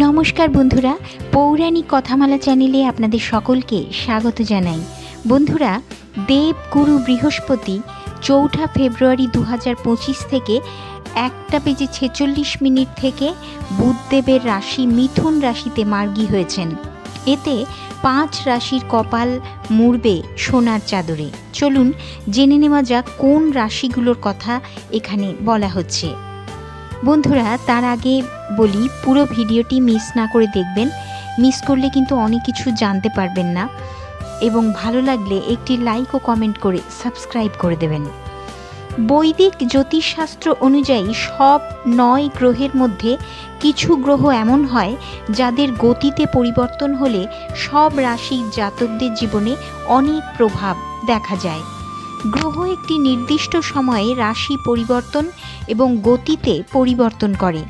নমস্কার বন্ধুরা, পৌরাণিক কথামালা চ্যানেলে আপনাদের সকলকে স্বাগত জানাই। বন্ধুরা, দেবগুরু বৃহস্পতি চৌঠা ফেব্রুয়ারি দু থেকে একটা বেজে ছেচল্লিশ মিনিট থেকে বুধদেবের রাশি মিথুন রাশিতে মার্গী হয়েছেন। এতে পাঁচ রাশির কপাল মুড়বে সোনার চাদরে। চলুন, জেনে নেওয়া যাক কোন রাশিগুলোর কথা এখানে বলা হচ্ছে। বন্ধুরা, তার আগে বলি, পুরো ভিডিওটি মিস না করে দেখবেন। মিস করলে কিন্তু অনেক কিছু জানতে পারবেন না। এবং ভালো লাগলে একটি লাইক ও কমেন্ট করে সাবস্ক্রাইব করে দেবেন। বৈদিক জ্যোতিষশাস্ত্র অনুযায়ী সব নয় গ্রহের মধ্যে কিছু গ্রহ এমন হয়, যাদের গতিতে পরিবর্তন হলে সব রাশির জাতকদের জীবনে অনেক প্রভাব দেখা যায়। গ্রহ একটি নির্দিষ্ট সময়ে রাশি পরিবর্তন এবং গতিতে পরিবর্তন করে।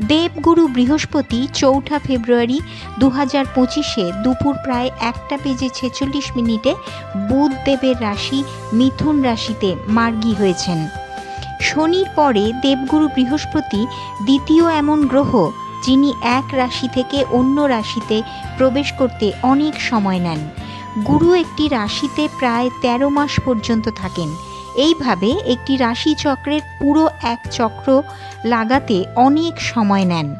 দেবগুরু বৃহস্পতি চৌঠা ফেব্রুয়ারি দু হাজার পঁচিশে দুপুর প্রায় একটা বেজে ছেচল্লিশ মিনিটে বুধ দেবের রাশি মিথুন রাশিতে মার্গী হয়েছেন। শনির পরে দেবগুরু বৃহস্পতি দ্বিতীয় এমন গ্রহ যিনি এক রাশি থেকে অন্য রাশিতে প্রবেশ করতে অনেক সময় নেন। গুরু একটি রাশিতে প্রায় ১৩ মাস পর্যন্ত থাকেন। এইভাবে একটি রাশি চক্রের পুরো এক চক্র লাগাতে অনেক সময় নেন।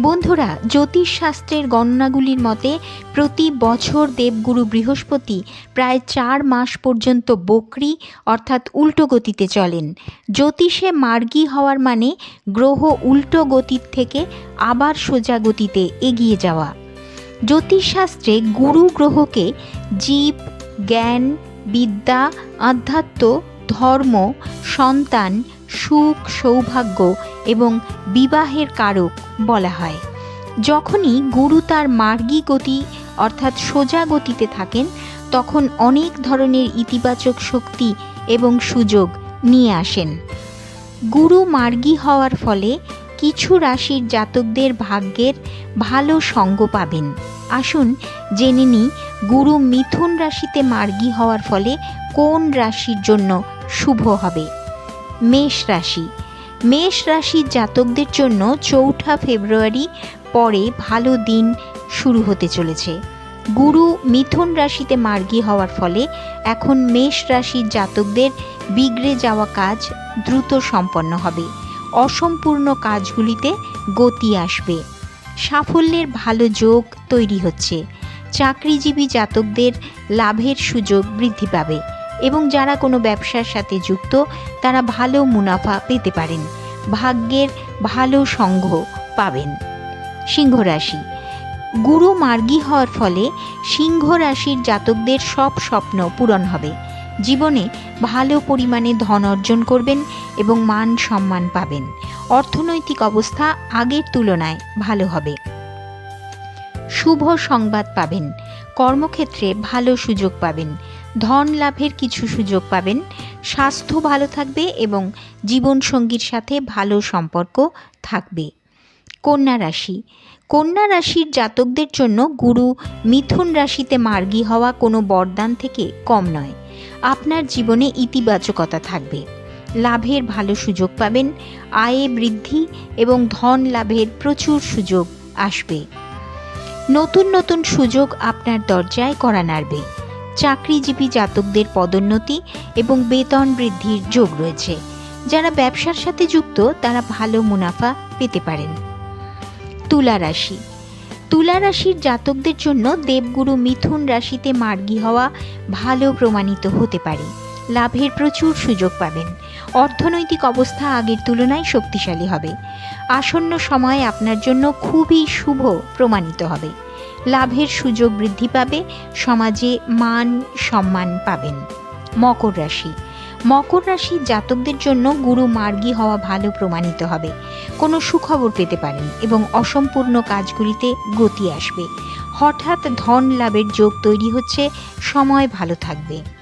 বন্ধুরা, জ্যোতিষশাস্ত্রের গণনাগুলির মতে, প্রতি বছর দেবগুরু বৃহস্পতি প্রায় চার মাস পর্যন্ত বকরি, অর্থাৎ উল্টো গতিতে চলেন। জ্যোতিষে মার্গী হওয়ার মানে গ্রহ উল্টো গতির থেকে আবার সোজা গতিতে এগিয়ে যাওয়া। জ্যোতিষশাস্ত্রে গুরু গ্রহকে জীব, জ্ঞান, বিদ্যা, আধ্যাত্ম, ধর্ম, সন্তান, সুখ, সৌভাগ্য এবং বিবাহের কারক বলা হয়। যখনই গুরু তার মার্গী গতি অর্থাৎ সোজা গতিতে থাকেন, তখন অনেক ধরনের ইতিবাচক শক্তি এবং সুযোগ নিয়ে আসেন। গুরু মার্গী হওয়ার ফলে কিছু রাশির জাতকদের ভাগ্যের ভালো সঙ্গ পাবেন। আসুন জেনে নিই, গুরু মিথুন রাশিতে মার্গী হওয়ার ফলে কোন রাশির জন্য শুভ হবে? মেষ রাশি। মেষ রাশির জাতকদের জন্য চৌঠা ফেব্রুয়ারি পরে ভালো দিন শুরু হতে চলেছে। গুরু মিথুন রাশিতে মার্গী হওয়ার ফলে এখন মেষ রাশির জাতকদের বিগড়ে যাওয়া কাজ দ্রুত সম্পন্ন হবে। অসম্পূর্ণ কাজগুলিতে গতি আসবে। সাফল্যের ভালো যোগ তৈরি হচ্ছে। চাকরিজীবী জাতকদের লাভের সুযোগ বৃদ্ধি পাবে এবং যারা কোনো ব্যবসার সাথে যুক্ত, তারা ভালো মুনাফা পেতে পারেন। ভাগ্যের ভালো সঙ্গ পাবেন। সিংহ রাশি। গুরু মার্গী হওয়ার ফলে সিংহ রাশির জাতকদের সব স্বপ্ন পূরণ হবে। জীবনে ভালো পরিমাণে ধন অর্জন করবেন এবং মান সম্মান পাবেন। অর্থনৈতিক অবস্থা আগের তুলনায় ভালো হবে। শুভ সংবাদ পাবেন। কর্মক্ষেত্রে ভালো সুযোগ পাবেন। ধন লাভের কিছু সুযোগ পাবেন। স্বাস্থ্য ভালো থাকবে এবং জীবনসঙ্গীর সাথে ভালো সম্পর্ক থাকবে। কন্যা রাশি। কন্যা রাশির জাতকদের জন্য গুরু মিথুন রাশিতে মার্গী হওয়া কোনো বরদান থেকে কম নয়। আপনার জীবনে ইতিবাচকতা থাকবে। লাভের ভালো সুযোগ পাবেন, আয়ে বৃদ্ধি এবং ধন লাভের প্রচুর সুযোগ আসবে। নতুন নতুন সুযোগ আপনার দরজায় করা নাড়বে। চাকরিজীবী জাতকদের পদোন্নতি এবং বেতন বৃদ্ধির যোগ রয়েছে। যারা ব্যবসার সাথে যুক্ত, তারা ভালো মুনাফা পেতে পারেন। তুলা রাশি। তুলা রাশির জাতকদের জন্য দেবগুরু মিথুন রাশিতে মার্গী হওয়া ভালো প্রমাণিত হতে পারে। লাভের প্রচুর সুযোগ পাবেন। অর্থনৈতিক অবস্থা আগের তুলনায় শক্তিশালী হবে। আসন্ন সময় আপনার জন্য খুবই শুভ প্রমাণিত হবে। লাভের সুযোগ বৃদ্ধি পাবে, সমাজে মান সম্মান পাবেন। মকর রাশি। মকর রাশি জাতকদের জন্য গুরু মার্গী হওয়া ভালো প্রমাণিত হবে। কোনো সুখবর পেতে পারেন এবং অসম্পূর্ণ কাজগুলিতে গতি আসবে। হঠাৎ ধন লাভের যোগ তৈরি হচ্ছে, সময় ভালো থাকবে।